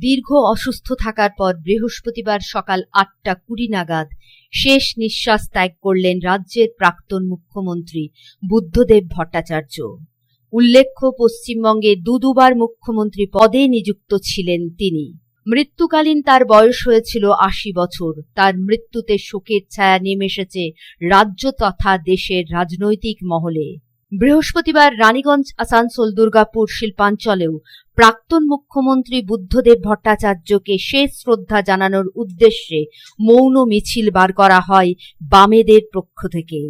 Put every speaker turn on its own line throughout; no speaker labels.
দীর্ঘ অসুস্থ থাকার পর বৃহস্পতিবার সকাল আটটা কুড়ি নাগাদ শেষ নিঃশ্বাস ত্যাগ করলেন রাজ্যের প্রাক্তন মুখ্যমন্ত্রী বুদ্ধদেব ভট্টাচার্য। উল্লেখ্য, পশ্চিমবঙ্গে দু দুবার মুখ্যমন্ত্রী পদে নিযুক্ত ছিলেন তিনি। মৃত্যুকালীন তার বয়স হয়েছিল আশি বছর। তার মৃত্যুতে শোকের ছায়া নেমে এসেছে রাজ্য তথা দেশের রাজনৈতিক মহলে। বৃহস্পতিবার রানীগঞ্জ, আসানসোল, দুর্গাপুর শিল্পাঞ্চলেও প্রাক্তন মুখ্যমন্ত্রী বুদ্ধদেব ভট্টাচার্যকে শেষ শ্রদ্ধা জানানোর উদ্দেশ্যে মৌন মিছিল বার করা হয় বামেদের পক্ষ থেকে।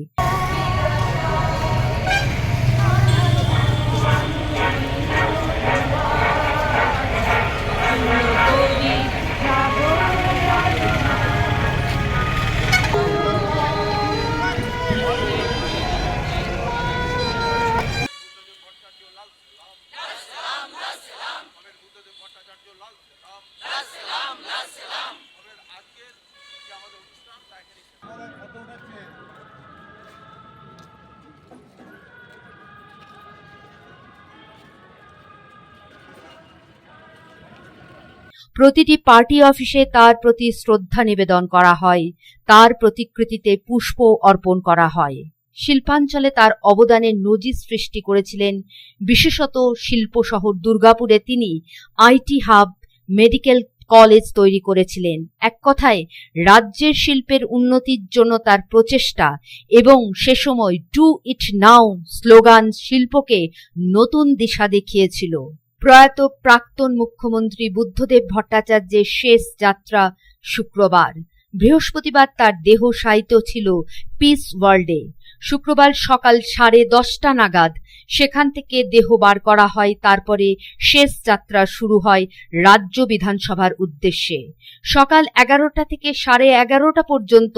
প্রতিটি পার্টি অফিসে তার প্রতি শ্রদ্ধা নিবেদন করা হয়। তার প্রতিকৃতিতে পুষ্প অর্পণ করা হয়। শিল্পাঞ্চলে তার অবদানের নজির সৃষ্টি করেছিলেন বিশেষত শিল্প শহর দুর্গাপুরে তিনি আইটি হাব মেডিকেল কলেজ তৈরি করেছিলেন। এক কথায়, রাজ্যের শিল্পের উন্নতির জন্য তার প্রচেষ্টা এবং সে সময় ডু ইট নাও স্লোগান শিল্পকে নতুন দিশা দেখিয়েছিল। প্রয়াত প্রাক্তন মুখ্যমন্ত্রী বুদ্ধদেব ভট্টাচার্যের শেষ যাত্রা শুক্রবার। বৃহস্পতিবার তার দেহ শায়িত ছিল পিস ওয়ার্ল্ডে শুক্রবার সকাল সাড়ে দশটা নাগাদ সেখান থেকে দেহ বার করা হয়, তারপরে শেষ যাত্রা শুরু হয় রাজ্য বিধানসভার উদ্দেশ্যে। সকাল এগারোটা থেকে সাড়ে এগারোটা পর্যন্ত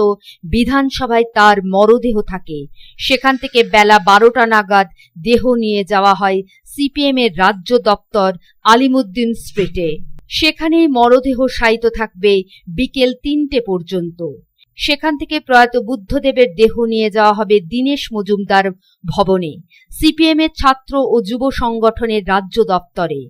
বিধানসভায় তার মরদেহ থাকে। সেখান থেকে বেলা বারোটা নাগাদ দেহ নিয়ে যাওয়া হয় সিপিএম এর রাজ্য দপ্তর আলিমুদ্দিন স্ট্রিটে। সেখানেই মরদেহ শায়িত থাকবে বিকেল তিনটে পর্যন্ত। সেখান থেকে প্রয়াত বুদ্ধদেবের দেহ নিয়ে যাওয়া হবে দীনেশ মজুমদার ভবনে। সিপিএম এর ছাত্র ও যুব সংগঠনের রাজ্য দপ্তরে।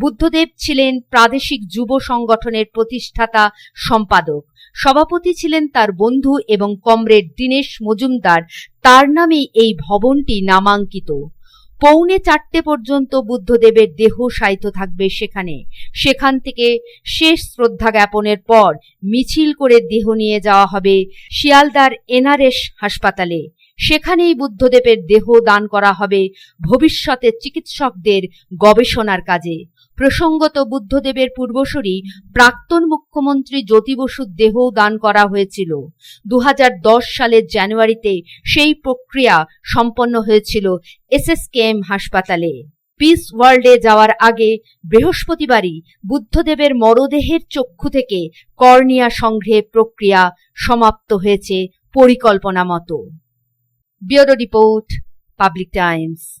বুদ্ধদেব ছিলেন প্রাদেশিক যুব সংগঠনের প্রতিষ্ঠাতা সম্পাদক। সভাপতি ছিলেন তার বন্ধু এবং কমরেড দীনেশ মজুমদার। তার নামেই এই ভবনটি নামাঙ্কিত। পৌনে চারটে পর্যন্ত বুদ্ধদেবের দেহ শায়িত থাকবে সেখানে। সেখান থেকে শেষ শ্রদ্ধা জ্ঞাপনের পর মিছিল করে দেহ নিয়ে যাওয়া হবে শিয়ালদার এনআরএস হাসপাতালে। সেখানেই বুদ্ধদেবের দেহ দান করা হবে ভবিষ্যতে চিকিৎসকদের গবেষণার কাজে। প্রসঙ্গত বুদ্ধদেবের পূর্বসূরি প্রাক্তন মুখ্যমন্ত্রী জ্যোতি বসুর দেহও দান করা হয়েছিল। দু হাজার দশ সালের জানুয়ারিতে সেই প্রক্রিয়া সম্পন্ন হয়েছিল এসএসকেএম হাসপাতালে। পিস ওয়ার্ল্ডে যাওয়ার আগে বৃহস্পতিবারই বুদ্ধদেবের মরদেহের চক্ষু থেকে কর্নিয়া সংগ্রহের প্রক্রিয়া সমাপ্ত হয়েছে পরিকল্পনা মতো। Bureau Report, Public Times.